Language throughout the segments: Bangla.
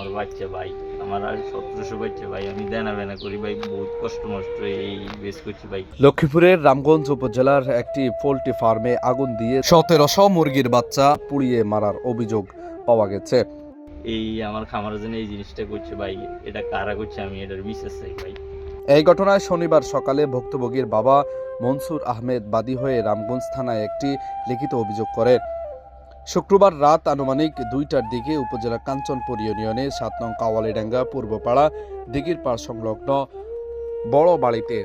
আমার বাচ্চা ভাই আমার আর সতেরোশো বাচ্চা ভাই আমি দেনা বেনা করি ভাই বহুত কষ্ট মষ্ট এই বেশ করছি ভাই। লক্ষ্মীপুরের রামগঞ্জ উপজেলার একটি পোল্ট্রি ফার্মে আগুন দিয়ে সতেরোশো মুরগির বাচ্চা পুড়িয়ে মারার অভিযোগ পাওয়া গেছে। এই আমার খামারের জন্য এই জিনিসটা করছে ভাই এটা কারা করছে আমি এটার বিশেষ চাই ভাই। এই ঘটনায় শনিবার সকালে ভুক্তভোগীর বাবা মনসুর আহমেদ বাদী হয়ে রামগঞ্জ থানায় একটি লিখিত অভিযোগ করে। শুক্রবার রাত আনুমানিক দুইটার দিকে উপজেলার কাঞ্চনপুর ইউনিয়নে সাত নং কাওয়ালিডাঙ্গা পূর্বপাড়া দিঘির পাড় সংলগ্ন বড় বাড়িতে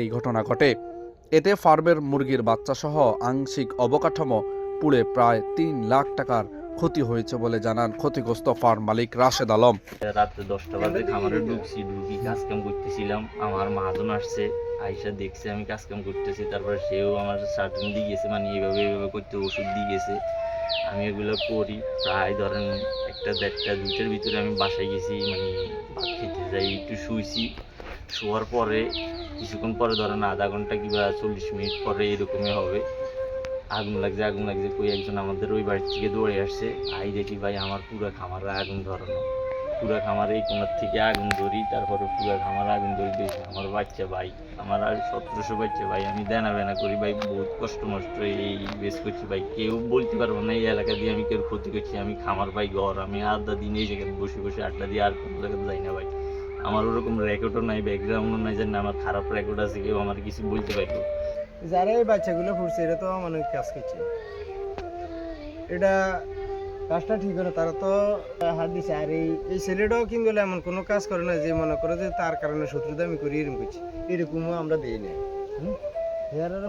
এই ঘটনা ঘটে। এতে ফার্মের মুরগির বাচ্চাসহ আংশিক অবকাঠামো পুড়ে প্রায় তিন লাখ টাকার ক্ষতি হয়েছে বলে জানান ক্ষতিগ্রস্ত ফার্ম মালিক রাশেদ আলম। রাত্রে দশটা বাজে খামারে ঢুকছি, ঢুকি কাজ কাম করতেছিলাম। আমার মহাজন আসছে, আইসা দেখছে আমি কাজ কাম করতেছি, তারপরে সেও আমার সার্টিন দিয়ে গেছে মানে এইভাবে এইভাবে করতে ওষুধ দিয়ে গেছে। আমি এগুলো করি। প্রায় ধরেন একটা দেড়টা, দুইটার ভিতরে আমি বাসায় গেছি মানে ভাত খেতে যাই, একটু শুয়েছি শোয়ার পরে, কিছুক্ষণ পরে ধরেন আধা ঘণ্টা কিংবা চল্লিশ মিনিট পরে এরকমই হবে। আগুন লাগছে আগুন লাগছে কই একজন আমাদের ওই বাড়ির থেকে দৌড়ে আসছে। আই দেখি ভাই, আমার পুরো খামারে আগুন ধরানো। পুরো খামারে কোনার থেকে আগুন ধরি, তারপরে পুরো খামার আগুন ধরি, দেখি আমার বাচ্চা ভাই, আমার আর সতেরোশো বাচ্চা ভাই, আমি দেনা বেনা করি ভাই, বহুত কষ্ট মষ্ট, এই বেশ করছি ভাই, কেউ বলতে পারব না, এই এলাকা দিয়ে আমি কেউ ক্ষতি করছি, আমি খামার ভাই ঘর, আমি আড্ডা দিন এই জায়গায় বসে বসে আড্ডা দিয়ে আর কোনো জায়গায় যাই না ভাই। আমার ওরকম রেকর্ডও নাই ব্যাকগ্রাউন্ডও নাই যে আমার খারাপ রেকর্ড আছে, কেউ আমার কিছু বলতে পারব? যারা এই বাচ্চাগুলো ফুটছে এটা তো অমানবিক কাজ করছে। এটা কাজটা ঠিক হলো, তারা তো হাত দিছে। আর এই এই ছেলেটাও কিন্তু এমন কোনো কাজ করে না যে মনে করে যে তার কারণে শত্রুতা আমি করি, এরকম করছি এরকমও আমরা দিই না। হুম?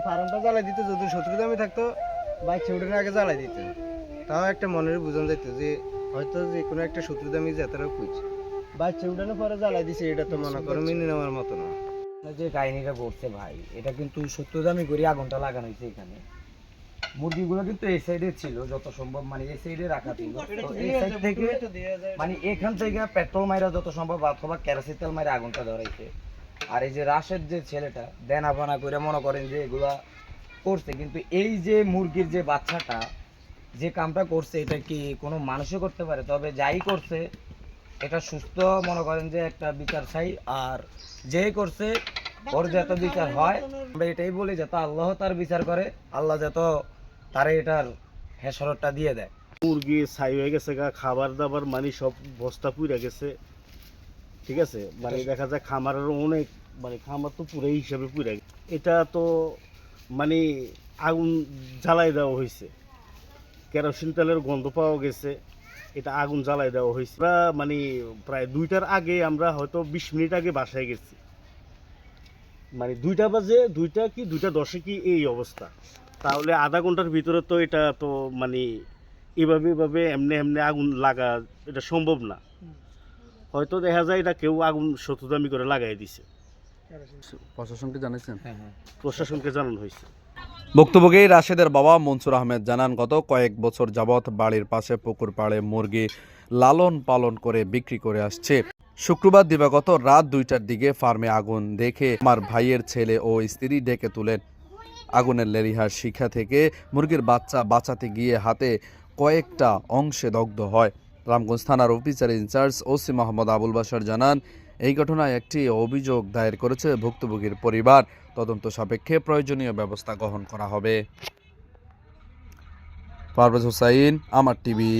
ফার্মটা জ্বালাই দিত, যদি শত্রুতা আমি থাকতো বাচ্চা উঠে আগে জ্বালাই দিত। তাও একটা মনের বোঝানো যেত যে, হয়তো যে কোনো একটা শত্রুতা আমি যাতারা করছি বাচ্চা উঠানোর পরে জ্বালাই দিছে, এটা তো মনে করো মেনে নেওয়ার মতো না। যে কাহিনীটা করছে ভাই, এটা কিন্তু সত্যদামি করে, আগুনটা লাগানো হয়েছে এখানে। মুরগিগুলো কিন্তু এই সাইডে ছিল যত সম্ভব মানে এই সাইডে রাখা ছিল। তো এই সাইড থেকে মানে এখান থেকে পেট্রোল মাইরা যত সম্ভব অথবা কেরোসিন তেল মাইরা আগুনটা ধরাইছে। আর এই যে রাশের যে ছেলেটা দেনা বানা করে মনে করেন যে এগুলা করছে কিন্তু এই যে মুরগির যে বাচ্চাটা যে কামটা করছে এটা কি কোনো মানুষও করতে পারে? তবে যাই করছে এটা সুস্থ মনে করেন যে একটা বিচার চাই আর যেই করছে ওর যত বিচার হয়। আমরা এটাই বলি যাতে আল্লাহ তার বিচার করে আল্লাহ যত তারে এটার হেসরতটা দিয়ে দেয়। মুরগি ছাই হয়ে গেছে গা খাবার দাবার মানে সব বস্তা পুড়ে গেছে। ঠিক আছে? মানে দেখা যায় খামারের অনেক মানে খামার তো পুরো হিসাবে পুড়ে গেছে। এটা তো মানে আগুন জ্বালাই দেওয়া হয়েছে কেরোসিন তেলের গন্ধ পাওয়া গেছে। এটা আগুন জ্বালাই দেওয়া হয়েছে আমরা মানে প্রায় দুইটার আগে আমরা হয়তো বিশ মিনিট আগে বাসায় গেছি। মানে দুইটা বাজে দুইটা কি দুইটা দশে কি এই অবস্থা। তাহলে আধা ঘণ্টার ভিতরে তো এটা তো মানে এভাবে এভাবে এমনি এমনি আগুন লাগা এটা সম্ভব না। হয়তো দেখা যায় এটা কেউ আগুন শত্রুদামি করে লাগাই দিছে। প্রশাসনকে জানিয়েছেন প্রশাসনকে জানানো হয়েছে। ভুক্তভোগী রাশেদের বাবা মনসুর আহমেদ জানান গত কয়েক বছর যাবৎ বাড়ির পাশে পুকুর পাড়ে মুরগি লালন পালন করে বিক্রি করে আসছে। শুক্রবার দিবাগত রাত দুইটার দিকে ফার্মে আগুন দেখে আমার ভাইয়ের ছেলে ও স্ত্রী ডেকে তুলেন আগুনের লেরিহার শিখা থেকে মুরগির বাচ্চা বাঁচাতে গিয়ে হাতে কয়েকটা অংশে দগ্ধ হয়। রামগঞ্জ থানার officer incharge OC Mohammad Abul Basar জানান, এই ঘটনায় একটি অভিযোগ দায়ের করেছে ভুক্তভোগীর পরিবার। তদন্ত সাপেক্ষে প্রয়োজনীয় ব্যবস্থা গ্রহণ করা হবে। পারভেজ হোসাইন, আমার টিভি।